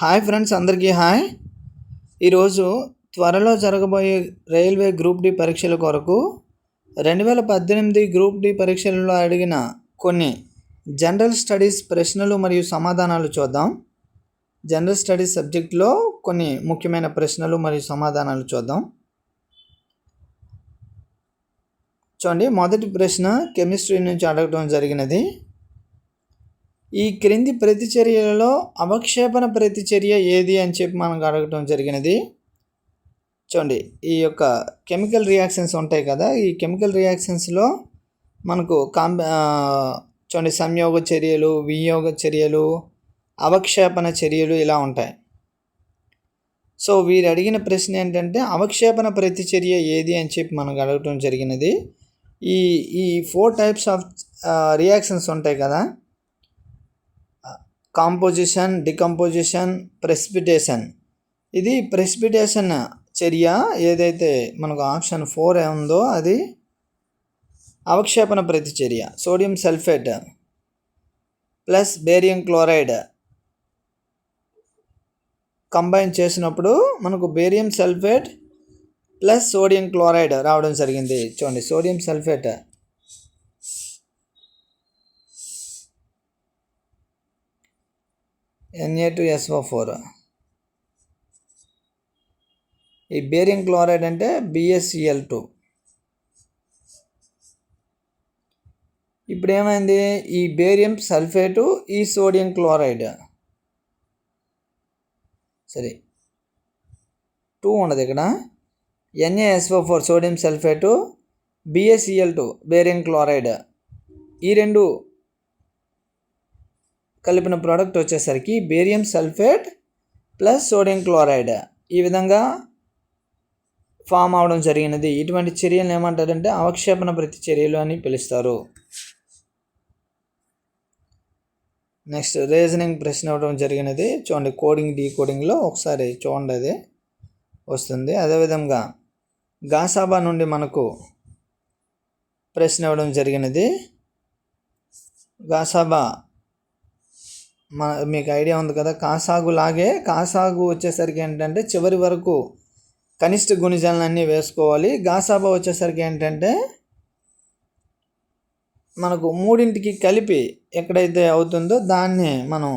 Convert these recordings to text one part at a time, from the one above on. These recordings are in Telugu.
హాయ్ ఫ్రెండ్స్ అందరికీ హాయ్. ఈరోజు త్వరలో జరగబోయే రైల్వే గ్రూప్ డి పరీక్షల కొరకు రెండు వేల పద్దెనిమిది గ్రూప్ డి పరీక్షలలో అడిగిన కొన్ని జనరల్ స్టడీస్ ప్రశ్నలు మరియు సమాధానాలు చూద్దాం. జనరల్ స్టడీస్ సబ్జెక్ట్లో కొన్ని ముఖ్యమైన ప్రశ్నలు మరియు సమాధానాలు చూద్దాం. చూడండి మొదటి ప్రశ్న కెమిస్ట్రీ నుంచి అడగడం జరిగినది. ఈ క్రింది ప్రతిచర్యలలో అవక్షేపణ ప్రతిచర్య ఏది అని చెప్పి మనకు అడగటం జరిగినది. చూడండి ఈ యొక్క కెమికల్ రియాక్షన్స్ ఉంటాయి కదా ఈ కెమికల్ రియాక్షన్స్లో మనకు కాంబ చూడండి సంయోగ చర్యలు వినియోగ చర్యలు అవక్షేపణ చర్యలు ఇలా ఉంటాయి. సో వీరు అడిగిన ప్రశ్న ఏంటంటే అవక్షేపణ ప్రతిచర్య ఏది అని చెప్పి మనకు అడగటం జరిగినది. ఈ ఈ ఫోర్ టైప్స్ ఆఫ్ రియాక్షన్స్ ఉంటాయి కదా కాంపోజిషన్ డికంపోజిషన్ ప్రెసిపిటేషన్. ఇది ప్రెసిపిటేషన్ చర్య. ఏదైతే మనకు ఆప్షన్ ఫోర్ ఉందో అది అవక్షేపణ ప్రతిచర్య. Sodium sulphate plus barium chloride combine చేసినప్పుడు మనకు barium sulphate plus sodium chloride రావడం జరిగింది. చూడండి sodium sulphate NA two SO four ఈ బేరియం క్లోరైడ్ అంటే బిఎస్సిఎల్ టూ ఇప్పుడు ఏమైంది? ఈ బేరియం సల్ఫేటు ఈ సోడియం క్లోరైడ్. సరే. టూ ఉండదు ఇక్కడ. NASO four sodium sulphate BSCL two barium chloride. ఈ రెండు కలిపిన ప్రోడక్ట్ వచ్చేసరికి barium sulphate plus sodium chloride ఈ విధంగా ఫామ్ అవడం జరిగినది. ఇటువంటి చర్యలను ఏమంటారంటే అవక్షేపణ ప్రతిచర్యలు అని పిలుస్తారు. నెక్స్ట్ రీజనింగ్ ప్రశ్న ఇవ్వడం జరిగినది. చూడండి కోడింగ్ డీ కోడింగ్లో ఒకసారి చూడండి అది వస్తుంది. అదేవిధంగా గాసాబా నుండి మనకు ప్రశ్న ఇవ్వడం జరిగినది. గాసాబా మా మీకు ఐడియా ఉంది కదా కాసాగు లాగే కాసాగు వచ్చేసరికి ఏంటంటే చివరి వరకు కనిష్ట గుణిజాలన్నీ వేసుకోవాలి. గాసాబా వచ్చేసరికి ఏంటంటే మనకు మూడింటికి కలిపి ఎక్కడైతే అవుతుందో దాన్ని మనం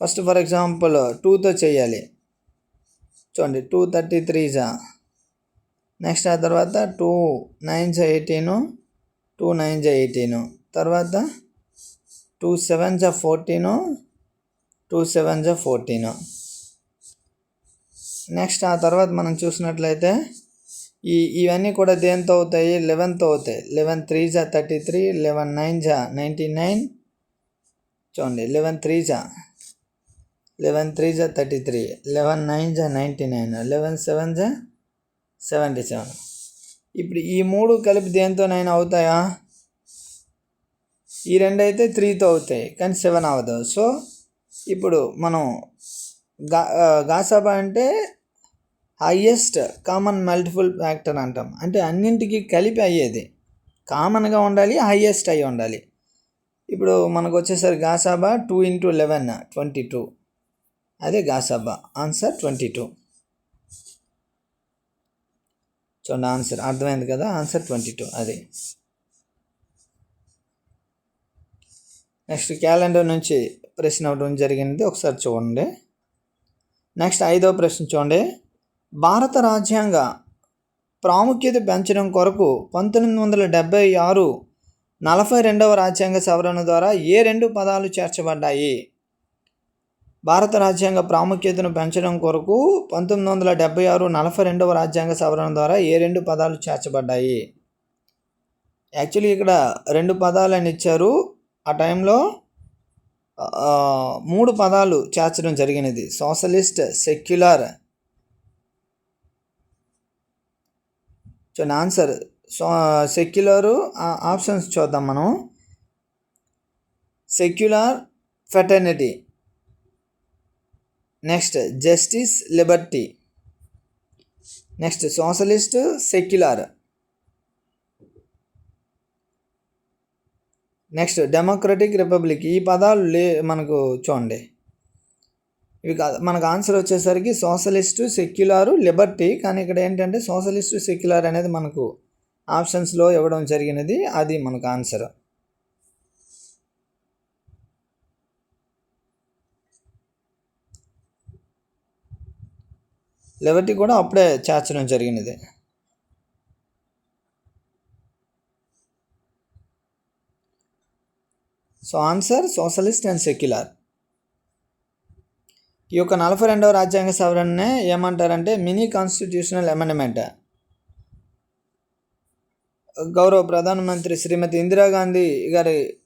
ఫస్ట్ ఫర్ ఎగ్జాంపుల్ టూతో చేయాలి. చూడండి టూ థర్టీ త్రీ జా. నెక్స్ట్ ఆ తర్వాత టూ నైన్ జా ఎయిటీను టూ నైన్ జా ఎయిటీను. తర్వాత టూ సెవెన్ జా ఫోర్టీను టూ సెవెన్ జా ఫోర్టీను. నెక్స్ట్ ఆ తర్వాత మనం చూసినట్లయితే ఈ ఇవన్నీ కూడా దేంతో అవుతాయి? లెవెన్తో అవుతాయి. లెవెన్ త్రీ జా థర్టీ త్రీ లెవెన్ నైన్ జా నైంటీ నైన్. చూడండి లెవెన్ త్రీ జా లెవెన్ త్రీ జా థర్టీ త్రీ లెవెన్ నైన్ జా నైంటీ నైన్ లెవెన్ సెవెన్ జా సెవెంటీ సెవెన్. ఇప్పుడు ఈ మూడు కలిపి దేంతోనైనా అవుతాయా? ఈ రెండు అయితే త్రీతో అవుతాయి కానీ సెవెన్ అవ్వదు. సో ఇప్పుడు మనం గా గాసాబా అంటే హయ్యెస్ట్ కామన్ మల్టిపుల్ ఫ్యాక్టర్ అంటాం. అంటే అన్నింటికి కలిపి అయ్యేది. కామన్గా ఉండాలి హయ్యెస్ట్ అయ్యి ఉండాలి. ఇప్పుడు మనకు వచ్చేసరికి గాసాబా two into eleven twenty two అదే గాసాబా ఆన్సర్ ట్వంటీ టూ చూడండి ఆన్సర్ అర్థమైంది కదా ఆన్సర్ ట్వంటీ టూ అది. నెక్స్ట్ క్యాలెండర్ నుంచి ప్రశ్న అవ్వడం జరిగింది. ఒకసారి చూడండి. నెక్స్ట్ ఐదో ప్రశ్న చూడండి. భారత రాజ్యాంగ ప్రాముఖ్యత పెంచడం కొరకు పంతొమ్మిది వందల డెబ్బై ఆరు నలభై రెండవ రాజ్యాంగ సవరణ ద్వారా ఏ రెండు పదాలు చేర్చబడ్డాయి? భారత రాజ్యాంగ ప్రాముఖ్యతను పెంచడం కొరకు పంతొమ్మిది వందల డెబ్బై ఆరు నలభై రెండవ రాజ్యాంగ సవరణ ద్వారా ఏ రెండు పదాలు చేర్చబడ్డాయి? యాక్చువల్లీ ఇక్కడ రెండు పదాలు అని ఇచ్చారు. ఆ టైంలో మూడు పదాలు చేర్చడం జరిగినది. Socialist secular. చూడండి ఆన్సర్. సో సెక్యులరు ఆప్షన్స్ చూద్దాం మనం. Secular fraternity next justice liberty. Next socialist secular. Next democratic republic ఈ పదాలు లే మనకు చూడండి. ఇవి మనకు ఆన్సర్ వచ్చేసరికి సోషలిస్టు సెక్యులారు లిబర్టీ కానీ ఇక్కడ ఏంటంటే సోషలిస్టు సెక్యులర్ అనేది మనకు ఆప్షన్స్లో ఇవ్వడం జరిగినది అది మనకు ఆన్సర్. లిబర్టీ కూడా అప్పుడే చేర్చడం జరిగినది. So answer socialist and secular. ఈ యొక్క నలభై రెండవ రాజ్యాంగ సవరణనే ఏమంటారంటే మినీ కాన్స్టిట్యూషనల్ అమెండ్మెంట్. గౌరవ ప్రధానమంత్రి శ్రీమతి ఇందిరాగాంధీ గారి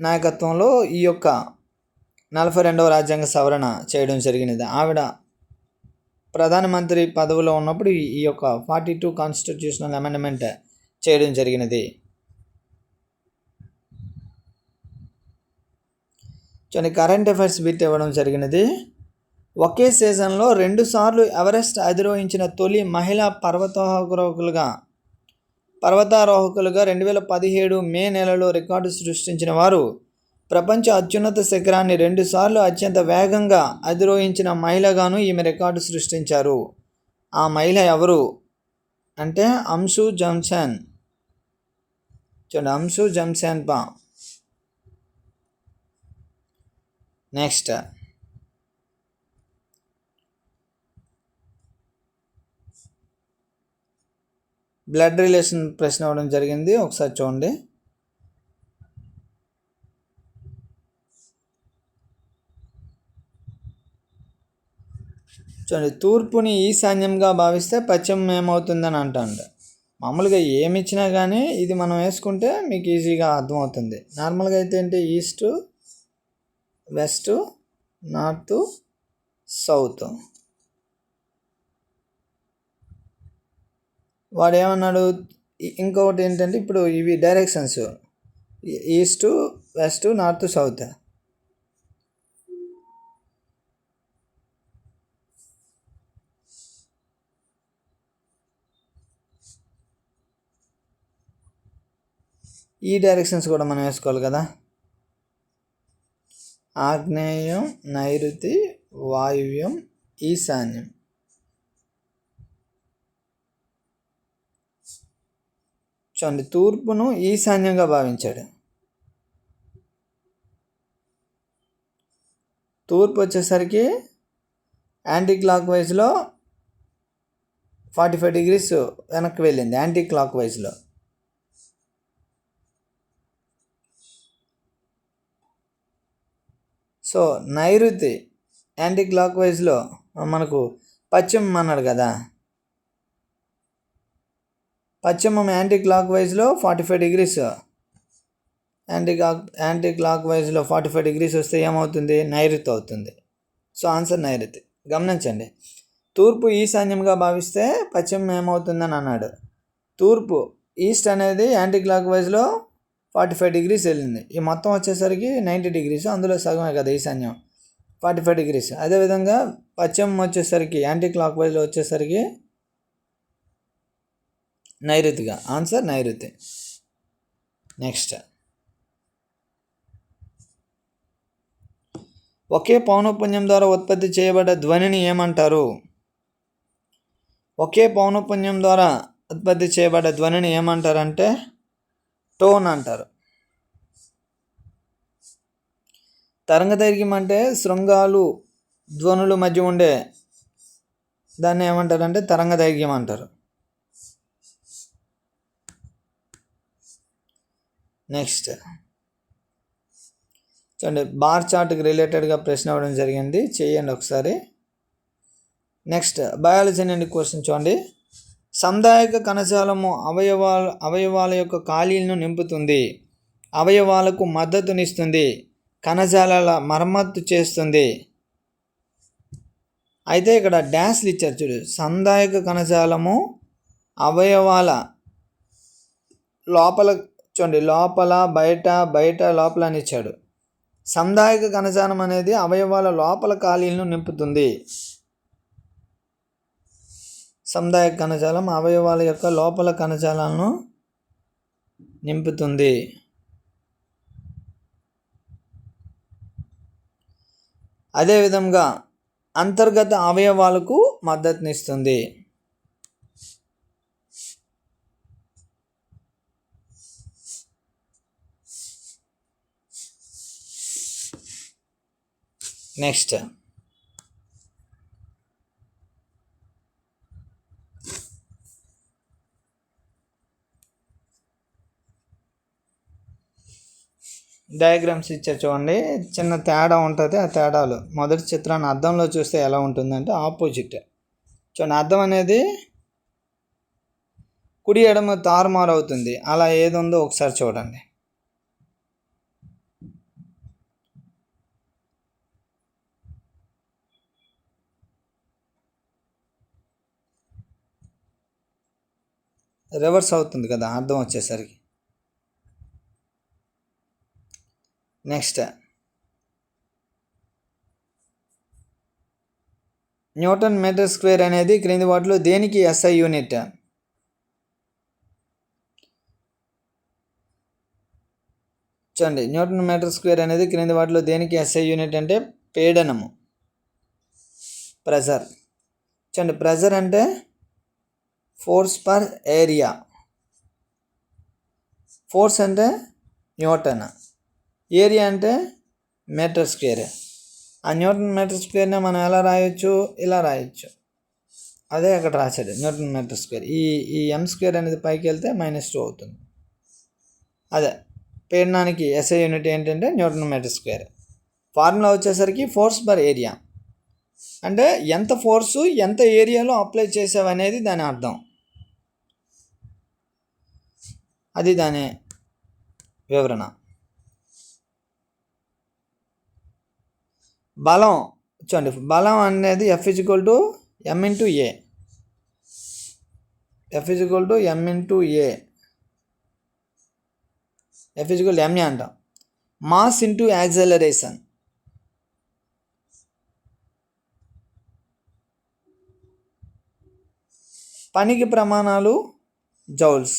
నాయకత్వంలో ఈ యొక్క నలభై రెండవ రాజ్యాంగ సవరణ చేయడం జరిగినది. ఆవిడ ప్రధానమంత్రి పదవిలో ఉన్నప్పుడు ఈ- యొక్క ఫార్టీ టూ కాన్స్టిట్యూషనల్ అమెండ్మెంట్ చేయడం జరిగినది. చూడండి కరెంట్ అఫైర్స్ బిట్ ఇవ్వడం జరిగినది. ఒకే సీజన్లో రెండుసార్లు ఎవరెస్ట్ అధిరోహించిన తొలి మహిళా పర్వతారోహకులుగా పర్వతారోహకులుగా రెండు వేల పదిహేడు మే నెలలో రికార్డు సృష్టించిన వారు ప్రపంచ అత్యున్నత శిఖరాన్ని రెండుసార్లు అత్యంత వేగంగా అధిరోహించిన మహిళగాను ఈమె రికార్డు సృష్టించారు. ఆ మహిళ ఎవరు? అంటే అంశు జంసన్ చూడండి అంశు జంసన్ పా నెక్స్ట్. బ్లడ్ రిలేషన్ ప్రశ్న అవ్వడం జరిగింది. ఒకసారి చూడండి. చూడండి తూర్పుని ఈశాన్యంగా భావిస్తే పశ్చిమం ఏమవుతుందని అంటాండ. మామూలుగా ఏమి ఇచ్చినా కానీ ఇది మనం వేసుకుంటే మీకు ఈజీగా అర్థమవుతుంది. నార్మల్గా అయితే ఏంటి? East west north south. వాడు ఏమన్నాడు ఇంకొకటి ఏంటంటే ఇప్పుడు ఇవి directions. East west north south. ఈ డైరెక్షన్స్ కూడా మనం వేసుకోవాలి కదా? ఆగ్నేయం నైరుతి వాయువ్యం ఈశాన్యం. చూడండి తూర్పును ఈశాన్యంగా భావించాడు. తూర్పు వచ్చేసరికి యాంటీ క్లాక్ వైజ్లో ఫార్టీ ఫైవ్ డిగ్రీస్ వెనక్కి వెళ్ళింది యాంటీ క్లాక్ వైజ్లో సో నైరుతి యాంటీ క్లాక్ వైజ్లో మనకు పశ్చిమం అన్నాడు కదా. పశ్చిమం anti clock వైజ్లో forty five degrees. Anti clock anti clock వైజ్లో forty five degrees వస్తే ఏమవుతుంది? నైరుతి అవుతుంది. సో ఆన్సర్ నైరుతి. గమనించండి. తూర్పు ఈశాన్యంగా భావిస్తే పశ్చిమం ఏమవుతుందని అన్నాడు. తూర్పు ఈస్ట్ అనేది యాంటీ క్లాక్ వైజ్లో ఫార్టీ ఫైవ్ డిగ్రీస్ వెళ్ళింది. ఈ మొత్తం వచ్చేసరికి నైంటీ డిగ్రీస్ అందులో సగమే కదా ఈశాన్యం. Forty five degrees. అదేవిధంగా పశ్చిమం వచ్చేసరికి యాంటీ క్లాక్ వైజ్లో వచ్చేసరికి నైరుతిగా. ఆన్సర్ నైరుతి. నెక్స్ట్ ఒకే పౌనపుణ్యం ద్వారా ఉత్పత్తి చేయబడ్డ ధ్వనిని ఏమంటారు? ఒకే పౌనపుణ్యం ద్వారా ఉత్పత్తి చేయబడ్డ ధ్వనిని ఏమంటారంటే టోన్ అంటారు. తరంగ దైర్ఘ్యం అంటే శృంగాలు ధ్వనుల మధ్య ఉండే దాన్ని ఏమంటారంటే తరంగ దైర్ఘ్యం అంటారు. నెక్స్ట్. చూడండి బార్ చార్ట్కి రిలేటెడ్గా ప్రశ్న అవ్వడం జరిగింది. చేయండి ఒకసారి. నెక్స్ట్ బయాలజీ నుండి క్వశ్చన్ చూడండి. సందాయక కణజాలము అవయవాల అవయవాల యొక్క ఖాళీలను నింపుతుంది. అవయవాలకు మద్దతునిస్తుంది. కణజాలాల మరమ్మత్తు చేస్తుంది. అయితే ఇక్కడ డ్యాష్లు ఇచ్చారు చూడు. సందాయక కణజాలము అవయవాల లోపల చూడండి. లోపల బయట బయట లోపల అని ఇచ్చాడు. సందాయక కణజాలం అనేది అవయవాల లోపల ఖాళీలను నింపుతుంది. సందాయక కణజాలం అవయవాల యొక్క లోపల కణజాలాలను నింపుతుంది. అదేవిధంగా అంతర్గత అవయవాలకు మద్దతునిస్తుంది. నెక్స్ట్ డయాగ్రామ్స్ ఇచ్చారు చూడండి. చిన్న తేడా ఉంటుంది ఆ తేడాలు. మొదటి చిత్రాన్ని అర్థంలో చూస్తే ఎలా ఉంటుందంటే ఆపోజిట్. చూడండి అర్థం అనేది కుడి ఎడమ తారుమారు అవుతుంది. అలా ఏది ఉందో ఒకసారి చూడండి. రివర్స్ అవుతుంది కదా అర్థం వచ్చేసరికి. నెక్స్ట్ న్యూటన్ మీటర్ స్క్వేర్ అనేది క్రింది వాటిలో దేనికి ఎస్ఐ యూనిట్ చూడండి న్యూటన్ మీటర్ స్క్వేర్ అనేది క్రింది వాటిలో దేనికి ఎస్ఐ యూనిట్ అంటే పీడనము. ప్రెజర్ చూడండి ప్రెజర్ అంటే ఫోర్స్ పర్ ఏరియా ఫోర్స్ అంటే న్యూటన్ ఏరియా అంటే మీటర్ స్క్వేర్ ఆ న్యూటన్ మీటర్ స్క్వేర్నే మనం ఎలా రాయొచ్చు? ఇలా రాయొచ్చు. అదే అక్కడ రాశాడు న్యూటన్ మీటర్ స్క్వేర్. ఈ ఈ ఎం స్క్వేర్ అనేది పైకి వెళ్తే మైనస్ టూ అవుతుంది. అదే పీడనానికి ఎస్ఐ యూనిట్ ఏంటంటే న్యూటన్ మీటర్ స్క్వేర్. ఫార్ములా వచ్చేసరికి ఫోర్స్ పర్ ఏరియా అంటే ఎంత ఫోర్సు ఎంత ఏరియాలో అప్లై చేసావనేది దాని అర్థం. అది దాని వివరణ. బలం చూడండి బలం అనేది F is equal to M into A F is equal to M into A F is equal MA అంటాం. మాస్ ఇంటూ యాక్సలరేషన్ పనికి ప్రమాణాలు జౌల్స్.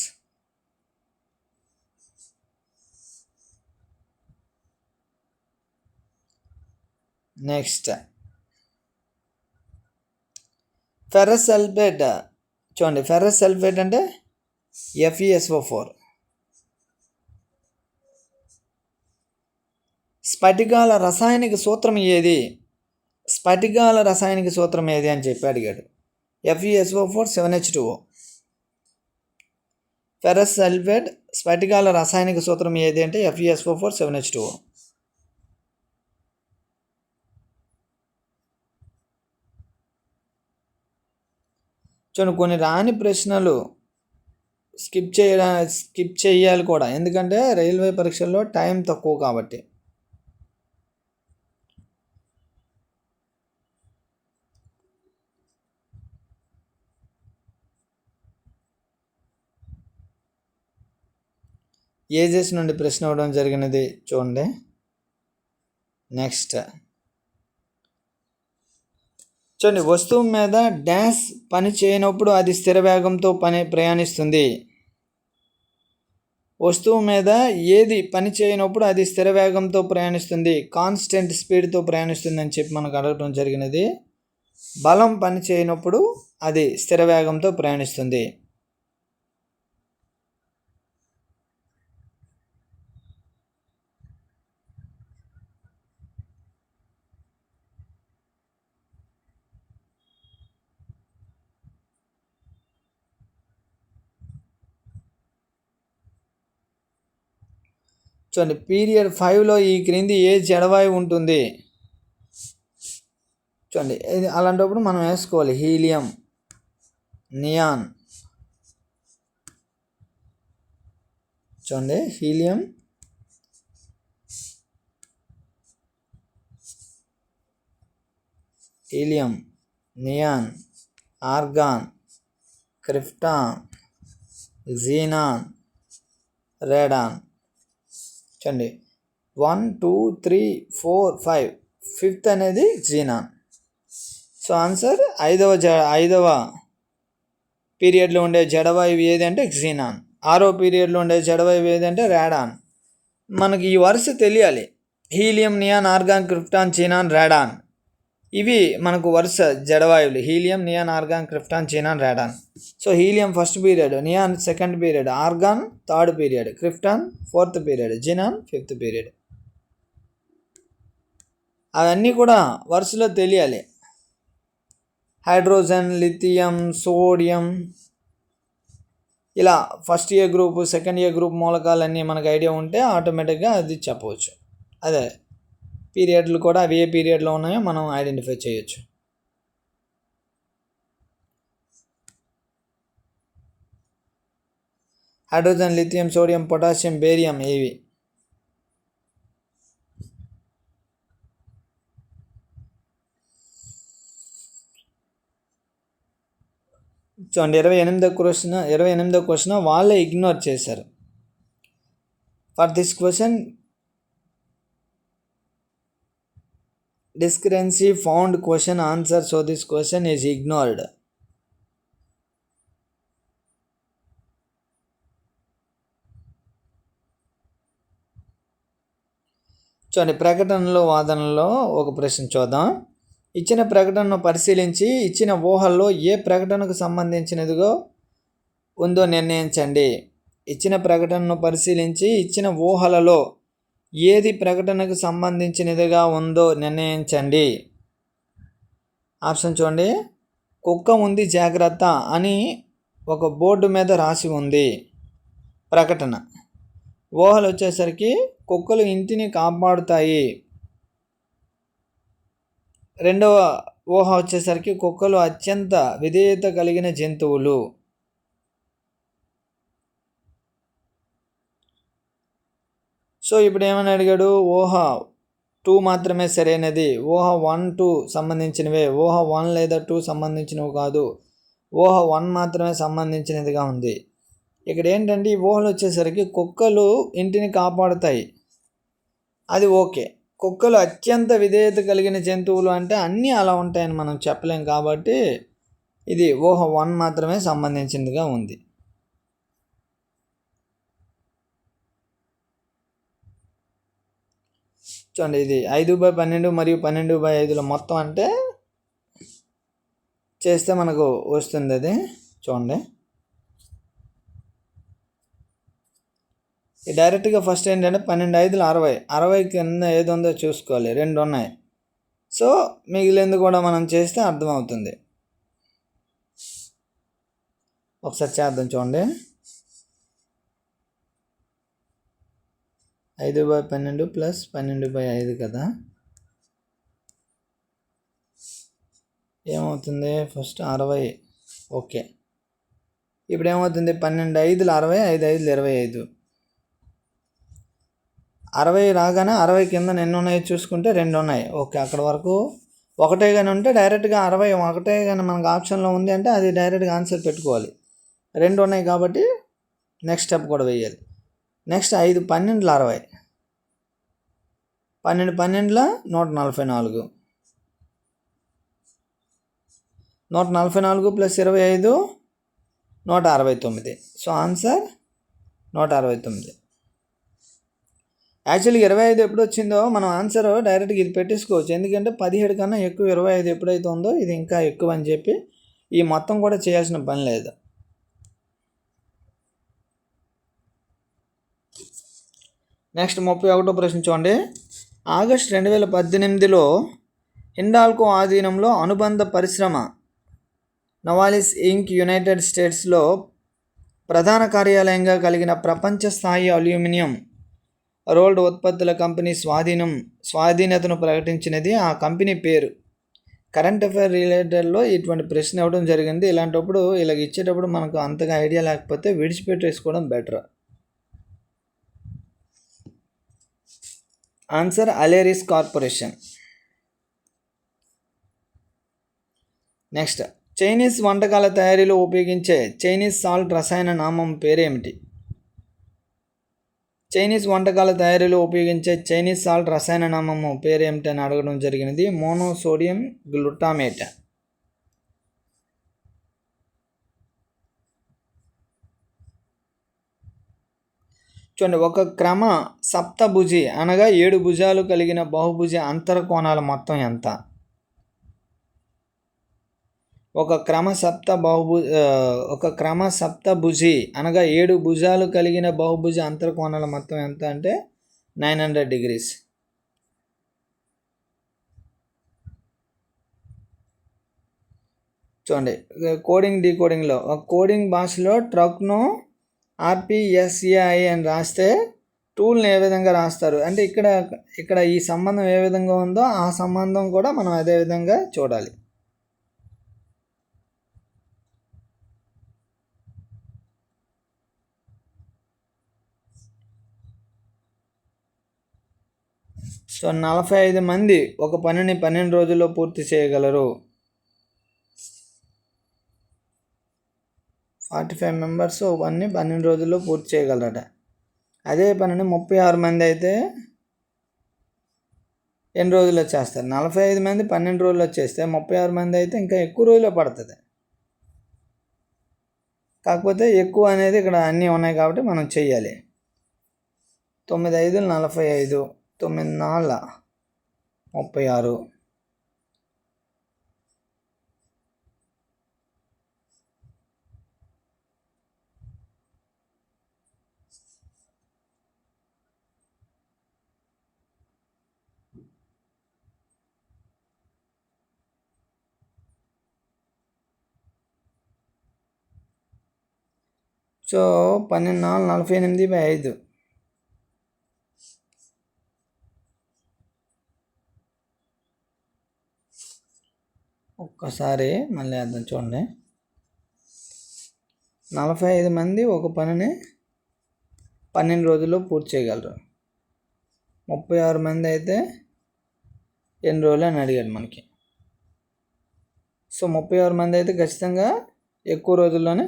నెక్స్ట్ ఫెరస్ సల్ఫేట్ చూడండి ఫెరస్ సల్ఫేట్ అంటే ఎఫ్ఈఎస్ఓ ఫోర్ స్ఫటికాల రసాయనిక సూత్రం ఏది? స్ఫటికాల రసాయనిక సూత్రం ఏది అని చెప్పి అడిగాడు. FESO four seven H two ferrous sulphate స్ఫటికాల రసాయనిక సూత్రం ఏది అంటే FESO four seven H two చూడండి కొన్ని రాని ప్రశ్నలు స్కిప్ చేయడా స్కిప్ చేయాలి కూడా. ఎందుకంటే రైల్వే పరీక్షల్లో టైం తక్కువ కాబట్టి. ఏజెస్ నుండి ప్రశ్న అవ్వడం జరిగినది చూడండి. నెక్స్ట్. చూడండి వస్తువు మీద డ్యాష్ పని చేయనప్పుడు అది స్థిర వేగంతో పని ప్రయాణిస్తుంది. వస్తువు మీద ఏది పని చేయనప్పుడు అది స్థిర వేగంతో ప్రయాణిస్తుంది. కాన్స్టెంట్ స్పీడ్తో ప్రయాణిస్తుంది అని చెప్పి మనకు అడగడం జరిగినది. బలం పని చేయనప్పుడు అది స్థిర వేగంతో ప్రయాణిస్తుంది. చూడండి పీరియడ్ ఫైవ్లో ఈ క్రింది ఏ జడవాయువు ఉంటుంది? చూడండి అలాంటప్పుడు మనం వేసుకోవాలి. Helium neon. చూడండి helium helium neon argon krypton xenon radon. చూడండి. One two three four five fifth అనేది జీనాన్ సో ఆన్సర్ ఐదవ జ ఐదవ పీరియడ్లో ఉండే జడవాయువు ఏది అంటే జీనాన్ ఆరో పీరియడ్లో ఉండే జడవాయువు ఏది అంటే రాడాన్. మనకి ఈ వరుస తెలియాలి. Helium neon argon krypton xenon radon. ఇవి మనకు వరుస జడవాయువులు. Helium neon argon krypton xenon radon. So helium first period neon second period argon third period krypton fourth period xenon fifth period. అవన్నీ కూడా వరుసలో తెలియాలి. Hydrogen lithium sodium. ఇలా first year group second year group మూలకాలన్నీ మనకు ఐడియా ఉంటే ఆటోమేటిక్గా అది చెప్పవచ్చు. అదే పీరియడ్లు కూడా అవి ఏ పీరియడ్లో ఉన్నాయో మనం ఐడెంటిఫై చేయొచ్చు. Hydrogen lithium sodium potassium barium ఇవి చూడండి ఇరవై ఎనిమిదో క్వశ్చన్ ఇరవై ఎనిమిదో క్వశ్చన్ వాళ్ళే ఇగ్నోర్ చేశారు. For this question discrepancy found question answer. So this question is ignored. చూడండి ప్రకటనలో వాదనలో ఒక ప్రశ్న చూద్దాం. ఇచ్చిన ప్రకటనను పరిశీలించి ఇచ్చిన ఊహల్లో ఏ ప్రకటనకు సంబంధించినదిగో ఉందో నిర్ణయించండి. ఇచ్చిన ప్రకటనను పరిశీలించి ఇచ్చిన ఊహలలో ఏది ప్రకటనకు సంబంధించినదిగా ఉందో నిర్ణయించండి. ఆప్షన్ చూడండి. కుక్క ఉంది జాగ్రత్త అని ఒక బోర్డు మీద రాసి ఉంది. ప్రకటన. ఊహలు వచ్చేసరికి కుక్కలు ఇంటిని కాపాడుతాయి. రెండవ ఊహ వచ్చేసరికి కుక్కలు అత్యంత విధేయత కలిగిన జంతువులు. సో ఇప్పుడు ఏమని అడిగాడు? ఊహ టూ మాత్రమే సరైనది. ఊహ వన్ టూ సంబంధించినవే. ఊహ వన్ లేదా టూ సంబంధించినవి కాదు. ఊహ వన్ మాత్రమే సంబంధించినదిగా ఉంది. ఇక్కడ ఏంటంటే ఈ ఊహలు వచ్చేసరికి కుక్కలు ఇంటిని కాపాడుతాయి. అది ఓకే. కుక్కలు అత్యంత విధేయత కలిగిన జంతువులు అంటే అన్నీ అలా ఉంటాయని మనం చెప్పలేం కాబట్టి ఇది ఊహ వన్ మాత్రమే సంబంధించినదిగా ఉంది. చూడండి ఇది ఐదు బై పన్నెండు మరియు పన్నెండు బై ఐదులో మొత్తం అంటే చేస్తే మనకు వస్తుంది అది. చూడండి. డైరెక్ట్గా ఫస్ట్ ఏంటంటే పన్నెండు ఐదులు అరవై. అరవై కింద ఏది ఉందో చూసుకోవాలి. రెండు ఉన్నాయి. సో మిగిలింది కూడా మనం చేస్తే అర్థమవుతుంది. ఒకసారి చేద్దాం చూడండి. ఐదు బై పన్నెండు ప్లస్ పన్నెండు బై ఐదు కదా? ఏమవుతుంది? ఫస్ట్ అరవై. ఓకే. ఇప్పుడు ఏమవుతుంది పన్నెండు ఐదులు అరవై ఐదు ఐదులు ఇరవై ఐదు. అరవై రాగానే అరవై కింద ఎన్ని ఉన్నాయో చూసుకుంటే రెండు ఉన్నాయి. ఓకే అక్కడ వరకు ఒకటే కానీ ఉంటే డైరెక్ట్గా అరవై ఒకటే కానీ మనకు ఆప్షన్లో ఉంది అంటే అది డైరెక్ట్గా ఆన్సర్ పెట్టుకోవాలి. రెండు ఉన్నాయి కాబట్టి నెక్స్ట్ స్టెప్ కూడా వేయాలి నెక్స్ట్ ఐదు పన్నెండులో అరవై. పన్నెండు పన్నెండులో? నూట నలభై నాలుగు. నూట నలభై నాలుగు ప్లస్ ఇరవై ఐదు నూట అరవై తొమ్మిది. సో ఆన్సర్ నూట అరవై తొమ్మిది. యాక్చువల్గా ఇరవై ఐదు ఎప్పుడు వచ్చిందో మనం ఆన్సర్ డైరెక్ట్గా ఇది పెట్టేసుకోవచ్చు. ఎందుకంటే పదిహేడు కన్నా ఎక్కువ ఇరవై ఐదు ఎప్పుడైతే ఉందో ఇది ఇంకా ఎక్కువ అని చెప్పి ఈ మొత్తం కూడా చేయాల్సిన పని లేదు. నెక్స్ట్ ముప్పై ఒకటో ప్రశ్న చూడండి. ఆగస్ట్ రెండు వేల పద్దెనిమిదిలో హిండాల్కో ఆధీనంలో అనుబంధ పరిశ్రమ నవాలిస్ ఇంక్ యునైటెడ్ స్టేట్స్లో ప్రధాన కార్యాలయంగా కలిగిన ప్రపంచ స్థాయి అల్యూమినియం రోల్డ్ ఉత్పత్తుల కంపెనీ స్వాధీనం స్వాధీనతను ప్రకటించినది. ఆ కంపెనీ పేరు. కరెంట్ అఫైర్ రిలేటెడ్లో ఇటువంటి ప్రశ్న ఇవ్వడం జరిగింది. ఇలాంటప్పుడు ఇలాగ ఇచ్చేటప్పుడు మనకు అంతగా ఐడియా లేకపోతే విడిచిపెట్టేసుకోవడం బెటర్. ఆన్సర్ అలేరిస్ కార్పొరేషన్. నెక్స్ట్ చైనీస్ వంటకాల తయారీలో ఉపయోగించే చైనీస్ సాల్ట్ రసాయన నామం పేరేమిటి? చైనీస్ వంటకాల తయారీలో ఉపయోగించే చైనీస్ సాల్ట్ రసాయన నామము పేరు అని అడగడం జరిగినది? Monosodium glutamate. చూడండి ఒక క్రమ సప్తభుజి అనగా ఏడు భుజాలు కలిగిన బహుభుజ అంతరకోణాల మొత్తం ఎంత? ఒక క్రమ సప్త బహుభు ఒక క్రమ సప్తభుజి అనగా ఏడు భుజాలు కలిగిన బహుభుజ అంతర్కోణాల మొత్తం ఎంత అంటే నైన్ హండ్రెడ్ డిగ్రీస్. చూడండి కోడింగ్ డీకోడింగ్లో ఒక కోడింగ్ భాషలో ట్రక్ను ఆర్పిఎస్ఏఐ అని రాస్తే టూల్ని ఏ విధంగా రాస్తారు? అంటే ఇక్కడ ఇక్కడ ఈ సంబంధం ఏ విధంగా ఉందో ఆ సంబంధం కూడా మనం అదే విధంగా చూడాలి. సో నలభై ఐదు మంది ఒక పనిని పన్నెండు రోజుల్లో పూర్తి చేయగలరు. ఫార్టీ ఫైవ్ మెంబర్స్ పని పన్నెండు రోజుల్లో పూర్తి చేయగలరట. అదే పనిని ముప్పై ఆరు మంది అయితే ఎన్ని రోజుల్లో చేస్తారు? నలభై ఐదు మంది పన్నెండు రోజుల్లో చేస్తే ముప్పై ఆరు మంది అయితే ఇంకా ఎక్కువ రోజుల్లో పడుతుంది. కాకపోతే ఎక్కువ అనేది ఇక్కడ అన్నీ ఉన్నాయి కాబట్టి మనం చెయ్యాలి. తొమ్మిది ఐదు నలభై ఐదు తొమ్మిది నాళ్ళ ముప్పై ఆరు. సో పన్నెండు నాలుగు నలభై ఎనిమిది బై ఐదు. ఒక్కసారి మళ్ళీ అర్థం చూడండి. నలభై ఐదు మంది ఒక పనిని పన్నెండు రోజుల్లో పూర్తి చేయగలరు. ముప్పై ఆరు మంది అయితే ఎన్ని రోజులు అని అడిగాడు మనకి. సో ముప్పై ఆరు మంది అయితే ఖచ్చితంగా ఎక్కువ రోజుల్లోనే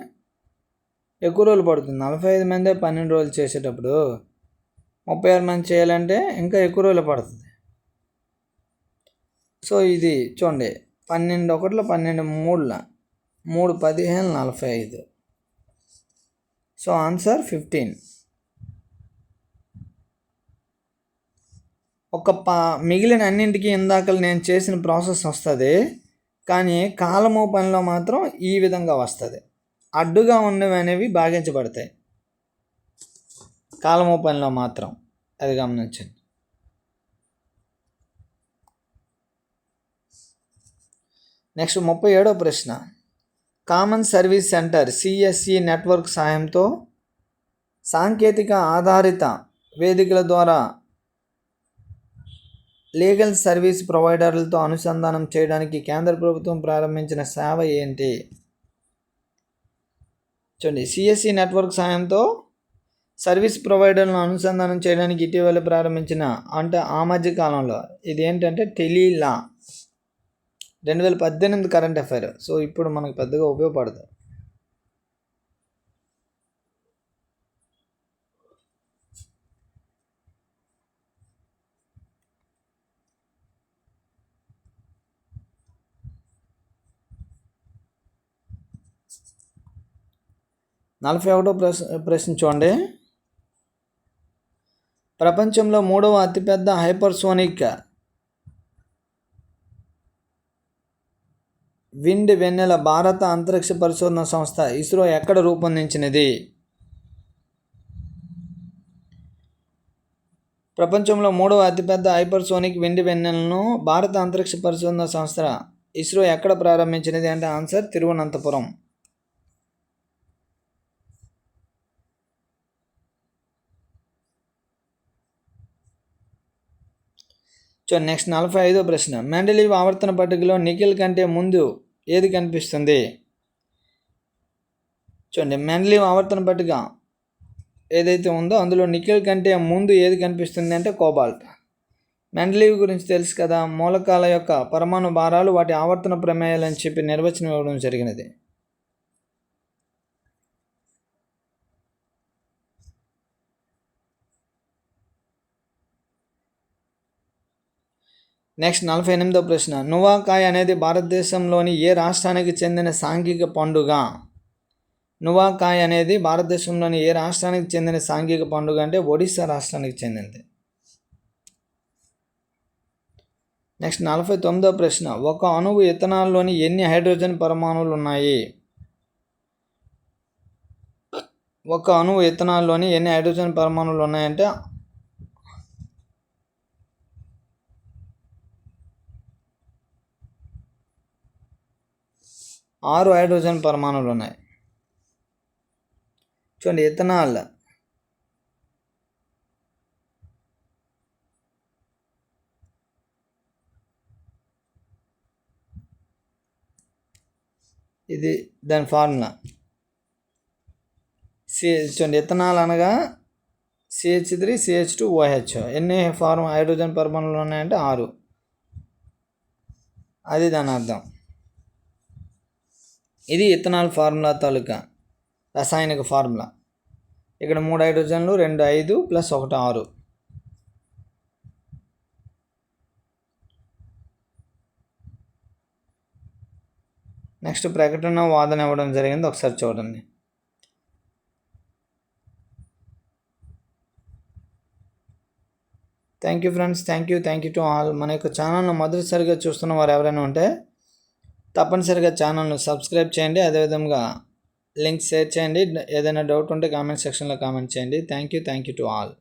ఎక్కువ రోజులు పడుతుంది. నలభై ఐదు మందే పన్నెండు రోజులు చేసేటప్పుడు ముప్పై ఆరు మంది చేయాలంటే ఇంకా ఎక్కువ రోజులు పడుతుంది. సో ఇది చూడండి. పన్నెండు ఒకటిలో పన్నెండు మూడుల మూడు పదిహేను నలభై ఐదు. So answer fifteen. ఒక పా మిగిలిన అన్నింటికి ఇందాక నేను చేసిన ప్రాసెస్ వస్తుంది. కానీ కాలము పనిలో మాత్రం ఈ విధంగా వస్తుంది. అడ్డుగా ఉన్నవి అనేవి భాగించబడతాయి కాలము పనిలో మాత్రం అది గమనించండి. నెక్స్ట్ ముప్పై ఏడో ప్రశ్న. Common service centre CSC network సాయంతో సాంకేతిక ఆధారిత వేదికల ద్వారా లీగల్ సర్వీస్ ప్రొవైడర్లతో అనుసంధానం చేయడానికి కేంద్ర ప్రభుత్వం ప్రారంభించిన సేవ ఏంటి? చూడండి సిఎస్సి నెట్వర్క్ సాయంతో సర్వీస్ ప్రొవైడర్లను అనుసంధానం చేయడానికి ఇటీవల ప్రారంభించిన అంటే ఆ మధ్య కాలంలో ఇది ఏంటంటే టెలీలా రెండు వేల పద్దెనిమిది కరెంట్ అఫైర్ సో ఇప్పుడు మనకు పెద్దగా ఉపయోగపడదు. నలభై ఒకటో ప్రశ్న ప్రశ్న చూడండి. ప్రపంచంలో మూడవ అతిపెద్ద హైపర్సోనిక్ విండ్ వెన్నెల భారత అంతరిక్ష పరిశోధన సంస్థ ఇస్రో ఎక్కడ రూపొందించినది? ప్రపంచంలో మూడవ అతిపెద్ద హైపర్సోనిక్ విండ్ వెన్నెలను భారత అంతరిక్ష పరిశోధన సంస్థ ఇస్రో ఎక్కడ ప్రారంభించినది అంటే ఆన్సర్ తిరువనంతపురం. సో నెక్స్ట్ నలభై ఐదో ప్రశ్న. మెండలీవ్ ఆవర్తన పట్టికలో నిఖిల్ కంటే ముందు ఏది కనిపిస్తుంది? చూడండి మెండలీవ్ ఆవర్తన పట్టిక ఏదైతే ఉందో అందులో నిఖిల్ కంటే ముందు ఏది కనిపిస్తుంది అంటే కోబాల్ట్. మెండలీవ్ గురించి తెలుసు కదా మూలకాల యొక్క పరమాణు భారాలు వాటి ఆవర్తన ప్రమేయాలు అని చెప్పి నిర్వచనం ఇవ్వడం జరిగినది. నెక్స్ట్ నలభై ఎనిమిదో ప్రశ్న. నువాకాయ్ అనేది భారతదేశంలోని ఏ రాష్ట్రానికి చెందిన సాంఘిక పండుగ? నువాకాయ్ అనేది భారతదేశంలోని ఏ రాష్ట్రానికి చెందిన సాంఘిక పండుగ అంటే ఒడిశా రాష్ట్రానికి చెందింది. నెక్స్ట్ నలభై తొమ్మిదో ప్రశ్న. ఒక అణువు ఇథనాల్లోని ఎన్ని హైడ్రోజన్ పరమాణువులు ఉన్నాయి? ఒక అణువు ఇథనాల్లోని ఎన్ని హైడ్రోజన్ పరమాణువులు ఉన్నాయంటే ఆరు హైడ్రోజన్ పరమాణువులు ఉన్నాయి. చూడండి ఇథనాల్ ఇది దాని ఫార్ములా. సి చూడండి ఇథనాల్ అనగా CH three CH two OH ఎన్ని ఫార్మ్ హైడ్రోజన్ పరమాణువులు ఉన్నాయంటే ఆరు. అది దాని అర్థం. ఇది ఇథనాల్ ఫార్ములా తాలూకా రసాయనిక ఫార్ములా. ఇక్కడ మూడు హైడ్రోజన్లు రెండు ఐదు ప్లస్ ఒకటి ఆరు. నెక్స్ట్ ప్రకటన వాదన ఇవ్వడం జరిగింది ఒకసారి చూడండి. Thank you friends thank you thank you to all మన యొక్క ఛానల్ను మొదటిసారిగా చూస్తున్న వారు ఎవరైనా ఉంటే తప్పనిసరిగా ఛానల్ను సబ్స్క్రైబ్ చేయండి. అదేవిధంగా లింక్ షేర్ చేయండి. ఏదైనా డౌట్ ఉంటే కామెంట్ సెక్షన్లో కామెంట్ చేయండి. Thank you. Thank you to all.